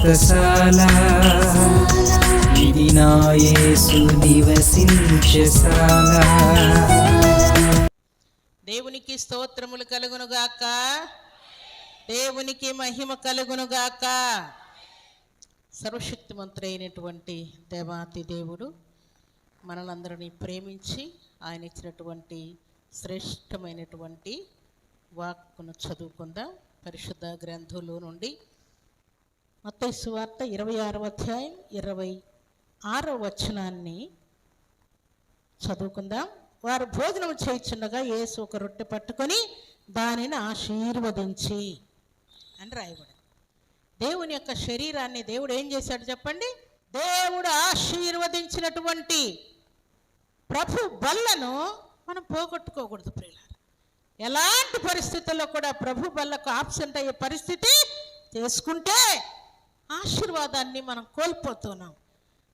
వ్రతశాల ఇది కలుగును గాక నివసించశాల దేవునికి స్తోత్రములు కలుగునుగాక. దేవునికి మహిమ కలుగునుగాక. సర్వశక్తిమంతుడైనటువంటి దేవాతి దేవుడు మనలందరినీ ప్రేమించి ఆయన ఇచ్చినటువంటి శ్రేష్టమైనటువంటి వాక్కును చదువుకుందాం. పరిశుద్ధ గ్రంథులు నుండి మత్తయి సువార్త ఇరవై ఆరవ అధ్యాయం ఇరవై ఆరవ వచనాన్ని చదువుకుందాం. వారు భోజనం చేయించుండగా యేసు ఒక రొట్టె పట్టుకొని దానిని ఆశీర్వదించి అని రాయబడి దేవుని యొక్క శరీరాన్ని దేవుడు ఏం చేశాడు చెప్పండి? దేవుడు ఆశీర్వదించినటువంటి ప్రభు బల్లను మనం పోగొట్టుకోకూడదు ప్రియులారు. ఎలాంటి పరిస్థితుల్లో కూడా ప్రభు బల్లకు ఆబ్సెంట్ అయ్యే పరిస్థితి చేసుకుంటే ఆశీర్వాదాన్ని మనం కోల్పోతున్నాం.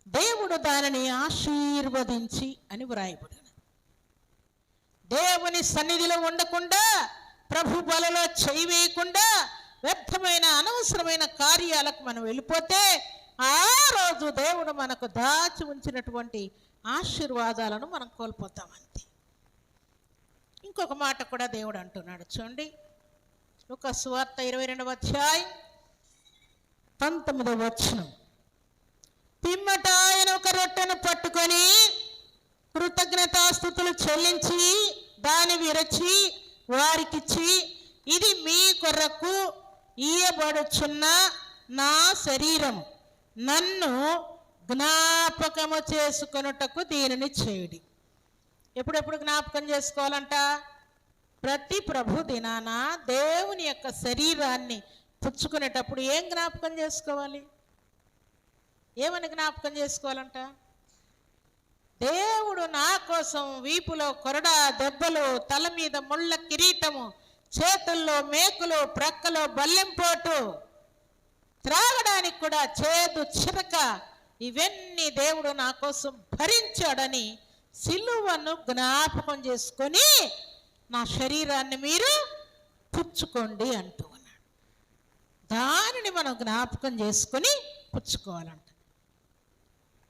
దేవుడు దానిని ఆశీర్వదించి అని వ్రాయబడిన దేవుని సన్నిధిలో ఉండకుండా ప్రభు బలలో చేయి వేయకుండా వ్యర్థమైన అనవసరమైన కార్యాలకు మనం వెళ్ళిపోతే ఆ రోజు దేవుడు మనకు దాచి ఉంచినటువంటి ఆశీర్వాదాలను మనం కోల్పోతామంతే ఇంకొక మాట కూడా దేవుడు అంటున్నాడు. చూడండి. ఒక సువార్త ఇరవై రెండవ అధ్యాయం పంతొమ్మిదవ వచనం. పిమ్మట ఆయన ఒక రొట్టెను పట్టుకొని కృతజ్ఞతాస్థుతులు చెల్లించి దాని విరచి వారికిచ్చి ఇది మీ కొరకు ఇయ్యబడుచున్న నా శరీరం. నన్ను జ్ఞాపకము చేసుకొనుటకు దీనిని చేయుడి. ఎప్పుడెప్పుడు జ్ఞాపకం చేసుకోవాలంట? ప్రతి ప్రభు దినాన దేవుని యొక్క శరీరాన్ని పుచ్చుకునేటప్పుడు ఏం జ్ఞాపకం చేసుకోవాలి? ఏమని జ్ఞాపకం చేసుకోవాలంట? దేవుడు నా కోసం వీపులో కొరడా దెబ్బలు తల మీద ముళ్ళ కిరీటము చేతుల్లో మేకులు ప్రక్కలో బల్లెంపోటు త్రాగడానికి కూడా చేదు చిరక ఇవన్నీ దేవుడు నా కోసం భరించాడని సిలువను జ్ఞాపకం చేసుకొని నా శరీరాన్ని మీరు పుచ్చుకోండి అంటూ దానిని మనం జ్ఞాపకం చేసుకొని పుచ్చుకోవాలంట.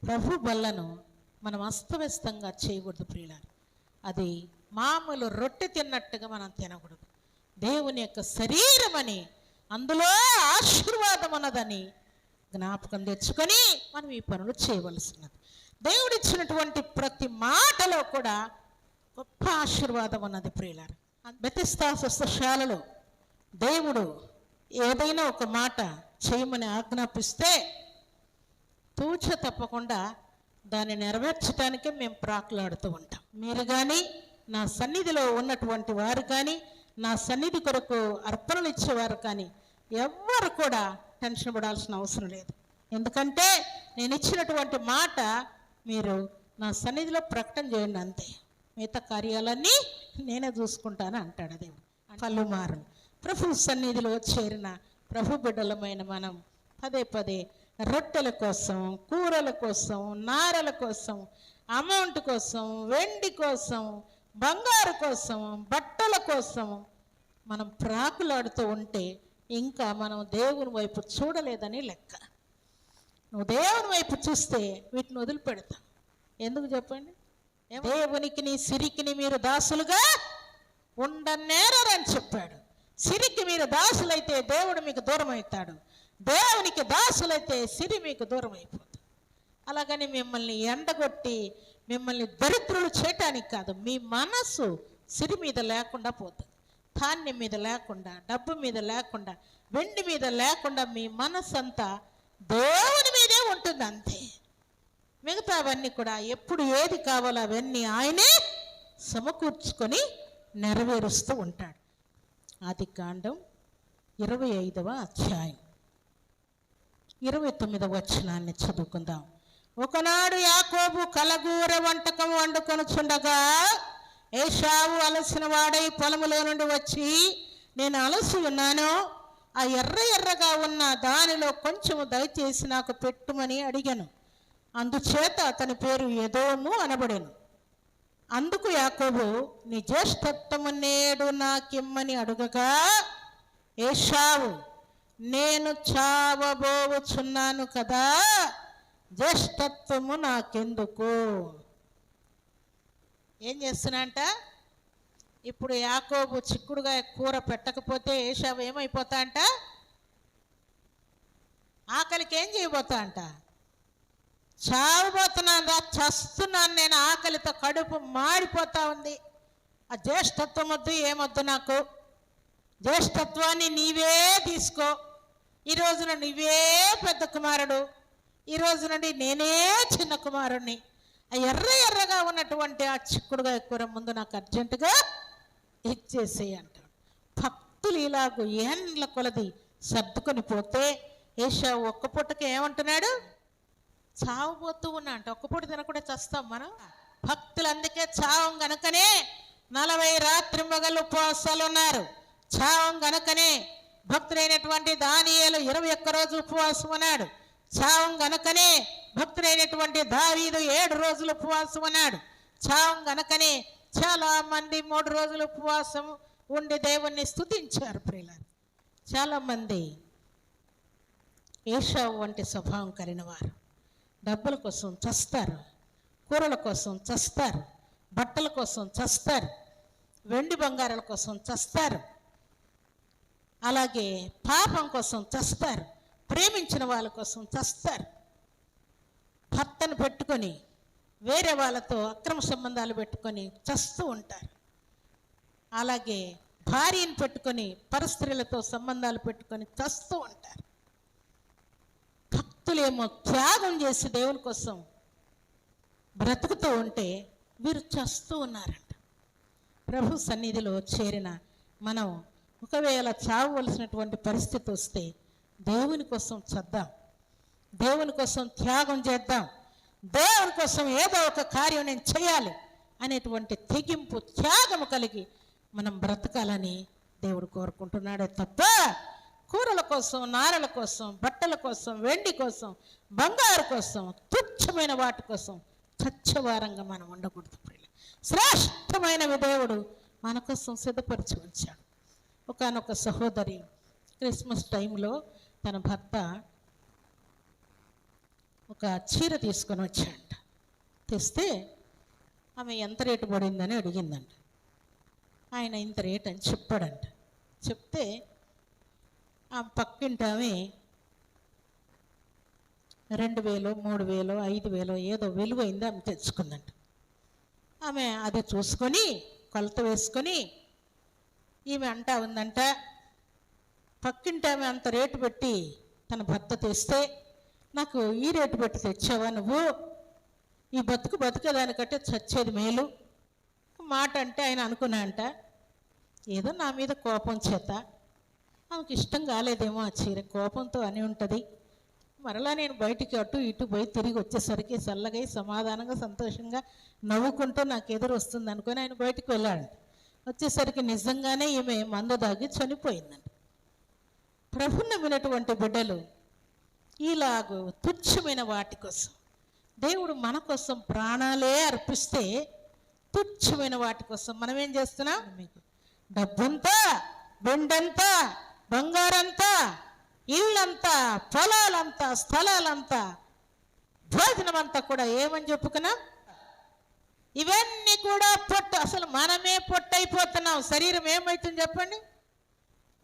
ప్రభు బల్లను మనం అస్తవ్యస్తంగా చేయకూడదు ప్రియులారు. అది మామూలు రొట్టె తిన్నట్టుగా మనం తినకూడదు. దేవుని యొక్క శరీరం అని అందులో ఆశీర్వాదం ఉన్నదని జ్ఞాపకం తెచ్చుకొని మనం ఈ పనులు చేయవలసినది. దేవుడిచ్చినటువంటి ప్రతి మాటలో కూడా గొప్ప ఆశీర్వాదం ఉన్నది ప్రియులారు. బెతిస్తా స్వస్థశాలలో దేవుడు ఏదైనా ఒక మాట చేయమని ఆజ్ఞాపిస్తే తూచ తప్పకుండా దాన్ని నెరవేర్చడానికే మేము ప్రాకులాడుతూ ఉంటాం. మీరు కానీ నా సన్నిధిలో ఉన్నటువంటి వారు కానీ నా సన్నిధి కొరకు అర్పణలు ఇచ్చేవారు కానీ ఎవ్వరు కూడా టెన్షన్ పడాల్సిన అవసరం లేదు. ఎందుకంటే నేను ఇచ్చినటువంటి మాట మీరు నా సన్నిధిలో ప్రకటన చేయండి అంతే. మిగతా కార్యాలన్నీ నేనే చూసుకుంటాను అంటాడు దేవుడు. పలుమారు ప్రభు సన్నిధిలో చేరిన ప్రభు బిడ్డలమైన మనం పదే పదే రొట్టెల కోసం కూరల కోసం నారల కోసం అమౌంట్ కోసం వెండి కోసం బంగారు కోసం బట్టల కోసం మనం ప్రాకులాడుతూ ఉంటే ఇంకా మనం దేవుని వైపు చూడలేదని లెక్క. నువ్వు దేవుని వైపు చూస్తే వీటిని వదిలిపెడతా. ఎందుకు చెప్పండి? దేవునికి నీ సిరికిని మీరు దాసులుగా ఉండనేరని చెప్పాడు. సిరికి మీరు దాసులైతే దేవుడు మీకు దూరం అవుతాడు దేవునికి దాసులైతే సిరి మీకు దూరం అయిపోతుంది అలాగని మిమ్మల్ని ఎండగొట్టి మిమ్మల్ని దరిద్రులు చేయటానికి కాదు మీ మనస్సు సిరి మీద లేకుండా పోతుంది. ధాన్యం మీద లేకుండా డబ్బు మీద లేకుండా వెండి మీద లేకుండా మీ మనస్సు అంతా దేవుని మీదే ఉంటుంది అంతే. మిగతా అవన్నీ కూడా ఎప్పుడు ఏది కావాలో అవన్నీ ఆయనే సమకూర్చుకొని నెరవేరుస్తూ ఉంటాడు. ఆది కాండం ఇరవై ఐదవ అధ్యాయం. ఇరవై తొమ్మిదవ వచనాన్ని చదువుకుందాం. ఒకనాడు యాకోబు కలగూర వంటకం వండుకొనుచుండగా ఏషావు అలసిన వాడై పొలములో నుండి వచ్చి నేను అలసి ఉన్నాను. ఆ ఎర్ర ఎర్రగా ఉన్న దానిలో కొంచెము దయచేసి నాకు పెట్టుమని అడిగాను. అందుచేత అతని పేరు ఎదోము అనబడెను. అందుకు యాకోబు నీ జ్యేష్ఠత్వము నేడు నాకిమ్మని అడుగగా ఏషావు నేను చావబోచున్నాను కదా జ్యేష్ఠత్వము నాకెందుకు? ఏం చేస్తున్నా అంట ఇప్పుడు యాకోబు చిక్కుడుగా కూర పెట్టకపోతే ఏషావు ఏమైపోతా అంట ఆకలికి ఏం చేయబోతా అంట చావబోతున్నాను రా చస్తున్నాను నేను ఆకలితో కడుపు మాడిపోతా ఉంది. ఆ జ్యేష్ఠత్వం వద్దు ఏమొద్దు నాకు? జ్యేష్ఠత్వాన్ని నీవే తీసుకో. ఈ రోజున నీవే పెద్ద కుమారుడు. ఈ రోజు నుండి నేనే చిన్న కుమారుణ్ణి. ఆ ఎర్ర ఎర్రగా ఉన్నటువంటి ఆ చిక్కుడుగా కూర ముందు నాకు అర్జెంటుగా ఇచ్చేసేయి అంటాడు. భక్తులు ఇలాగూ ఏండ్ల కొలది సర్దుకొని పోతే ఏషా ఒక్క పూటకి ఏమంటున్నాడు? చావబోతూ ఉన్నా. అంటే ఒక్కపూట తినకుండా చస్తాం మనం. భక్తులు అందుకే చావం గనుకనే నలభై రాత్రి మగలు ఉపవాసాలు ఉన్నారు. చావం గనుకనే భక్తుడైనటువంటి దానియేలు ఇరవై ఒక్క రోజు ఉపవాసం ఉన్నాడు. చావం గనుకనే భక్తుడైనటువంటి దావీదు ఏడు రోజులు ఉపవాసం ఉన్నాడు. చావం గనుకనే చాలా మంది మూడు రోజులు ఉపవాసం ఉండి దేవుణ్ణి స్తుతించారు ప్రియులారు. చాలామంది ఏషావు వంటి స్వభావం కలిగిన వారు. డబ్బుల కోసం చస్తారు కూరల కోసం చస్తారు బట్టల కోసం చస్తారు వెండి బంగారాల కోసం చస్తారు. అలాగే పాపం కోసం చస్తారు ప్రేమించిన వాళ్ళ కోసం చస్తారు. భర్తను పెట్టుకొని వేరే వాళ్ళతో అక్రమ సంబంధాలు పెట్టుకొని చస్తూ ఉంటారు. అలాగే భార్యను పెట్టుకొని పరస్త్రీలతో సంబంధాలు పెట్టుకొని చస్తూ ఉంటారు. భక్తులేమో త్యాగం చేసి దేవుని కోసం బ్రతుకుతూ ఉంటే వీరు చస్తూ ఉన్నారంట. ప్రభు సన్నిధిలో చేరిన మనం ఒకవేళ చావవలసినటువంటి పరిస్థితి వస్తే దేవుని కోసం చద్దాం. దేవుని కోసం త్యాగం చేద్దాం. దేవుని కోసం ఏదో ఒక కార్యం నేను చేయాలి అనేటువంటి తెగింపు త్యాగము కలిగి మనం బ్రతకాలని దేవుడు కోరుకుంటున్నాడే తప్ప కూరల కోసం నారల కోసం బట్టల కోసం వెండి కోసం బంగారు కోసం తుచ్చమైన వాటి కోసం చచ్చవారంగా మనం ఉండకూడదు శ్రేష్టమైన విదేవుడు మన కోసం సిద్ధపరిచి ఉంచాడు ఒకనొక సహోదరి క్రిస్మస్ టైంలో తన భర్త ఒక చీర తీసుకొని వచ్చాడంట. తెస్తే ఆమె ఎంత రేటు పడిందని అడిగిందంట. ఆయన ఇంత రేట్ అని చెప్పాడంట. చెప్తే ఆ పక్కింటామే రెండు వేలు మూడు వేలు ఐదు వేలు ఏదో విలువైంది ఆమె తెచ్చుకుందంట. ఆమె అది చూసుకొని కొలత వేసుకొని ఈమె అంటా ఉందంట పక్కింటి ఆమె అంత రేటు పెట్టి తన భర్త తెస్తే నాకు ఈ రేటు పెట్టి తెచ్చావా నువ్వు? ఈ బతుకు బతికేదానికంటే చచ్చేది మేలు. మాట అంటే ఆయన అనుకున్నా అంట ఏదో నా మీద కోపం చేత ఆమెకి ఇష్టం కాలేదేమో ఆ చీర. కోపంతో అని ఉంటుంది. మరలా నేను బయటికి అటు ఇటు పోయి తిరిగి వచ్చేసరికి చల్లగై సమాధానంగా సంతోషంగా నవ్వుకుంటూ నాకు ఎదురు వస్తుంది అనుకొని ఆయన బయటికి వెళ్ళాడు వచ్చేసరికి నిజంగానే ఈమె మందు దాగి చనిపోయిందండి ప్రభు నమ్మినటువంటి బిడ్డలు ఇలాగు తుచ్చమైన వాటి కోసం దేవుడు మన కోసం ప్రాణాలే అర్పిస్తే తుచ్చమైన వాటి కోసం మనం ఏం చేస్తున్నాం? మీకు డబ్బంతా బెండంతా బంగారంతా ఇళ్ళంతా పొలాలంతా స్థలాలంతా భోజనం అంతా కూడా ఏమని చెప్పుకున్నాం? ఇవన్నీ కూడా పొట్టు అసలు మనమే పొట్టయిపోతున్నాం. శరీరం ఏమవుతుంది చెప్పండి?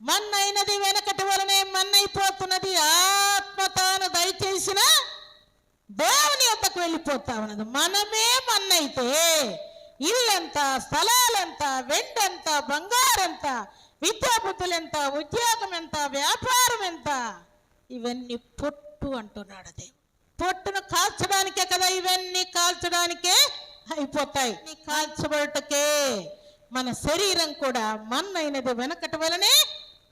మన్నైనది వెనకటి వలనే మన్నైపోతున్నది. ఆత్మ తాను దయచేసిన దేవుని యొక్కకు వెళ్ళిపోతా ఉన్నది. మనమే మన్నైతే ఇల్లంతా స్థలాలంతా వెండంతా బంగారంతా విద్యాబుద్ధులు ఎంత ఉద్యోగం ఎంత వ్యాపారం ఎంత ఇవన్నీ పొట్టు అంటున్నాడు దేవుడు. పొట్టును కాల్చడానికే కదా ఇవన్నీ కాల్చడానికే అయిపోతాయి. కాల్చబడటకే మన శరీరం కూడా మన్నైనది. వెనకటి వలనే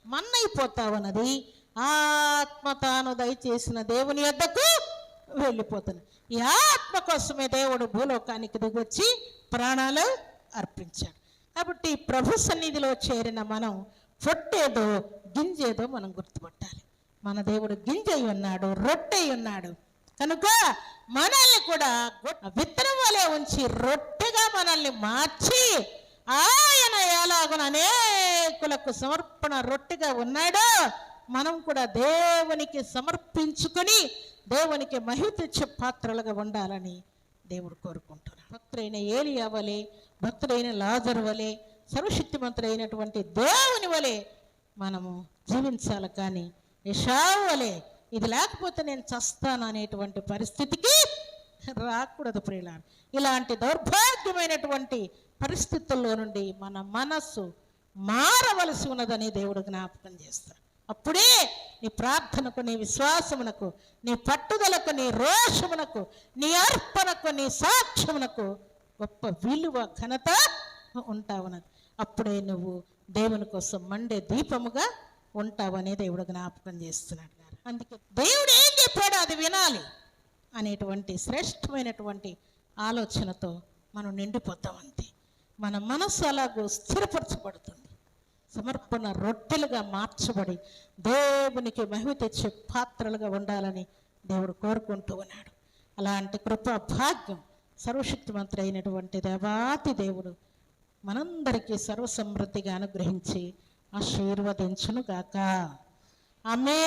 మన్నైపోతా ఉన్నది ఆత్మ తాను దయచేసిన దేవుని యొద్దకు వెళ్ళిపోతుంది ఈ ఆత్మ కోసమే దేవుడు భూలోకానికి దిగొచ్చి ప్రాణాలు అర్పించాడు. కాబట్టి ప్రభు సన్నిధిలో చేరిన మనం పొట్టేదో గింజేదో మనం గుర్తుపట్టాలి. మన దేవుడు గింజ అయి ఉన్నాడు రొట్టె ఉన్నాడు. కనుక మనల్ని కూడా విత్తనం వలె ఉంచి రొట్టెగా మనల్ని మార్చి ఆయన ఎలాగున అనేకులకు సమర్పణ రొట్టెగా ఉన్నాడో మనం కూడా దేవునికి సమర్పించుకొని దేవునికి మహిమ తెచ్చే పాత్రలుగా ఉండాలని దేవుడు కోరుకుంటున్నాడు. భక్తుడైన ఏలియా వలె భక్తుడైన లాజర్ వలె సర్వశక్తిమంతుడైనటువంటి దేవుని వలె మనము జీవించాలి. కానీ విషావు వలె ఇది లేకపోతే నేను చస్తాను అనేటువంటి పరిస్థితికి రాకూడదు ప్రియులారు. ఇలాంటి దౌర్భాగ్యమైనటువంటి పరిస్థితుల్లో నుండి మన మనస్సు మారవలసి ఉన్నదని దేవుడు జ్ఞాపకం చేస్తాడు. అప్పుడే నీ ప్రార్థనకు నీ విశ్వాసమునకు నీ పట్టుదలకు నీ రోషమునకు నీ అర్పణకు నీ సాక్ష్యమునకు గొప్ప విలువ ఘనత ఉంటావునది అప్పుడే నువ్వు దేవుని కోసం మండే దీపముగా ఉంటావనే దేవుడు జ్ఞాపకం చేస్తున్నాడు అందుకే దేవుడు ఏం చెప్పాడో అది వినాలి అనేటువంటి శ్రేష్టమైనటువంటి ఆలోచనతో మనం నిండిపోతాం అంతే. మన మనస్సు అలాగూ స్థిరపరచబడుతుంది. సమర్పణ రొట్టెలుగా మార్చబడి దేవునికి మహిమ తెచ్చే పాత్రలుగా ఉండాలని దేవుడు కోరుకుంటూ ఉన్నాడు. అలాంటి కృప భాగ్యం సర్వశక్తిమంతుడు అయినటువంటి దేవాతి దేవుడు మనందరికీ సర్వసమృద్ధిగా అనుగ్రహించి ఆశీర్వదించును గాక. ఆమె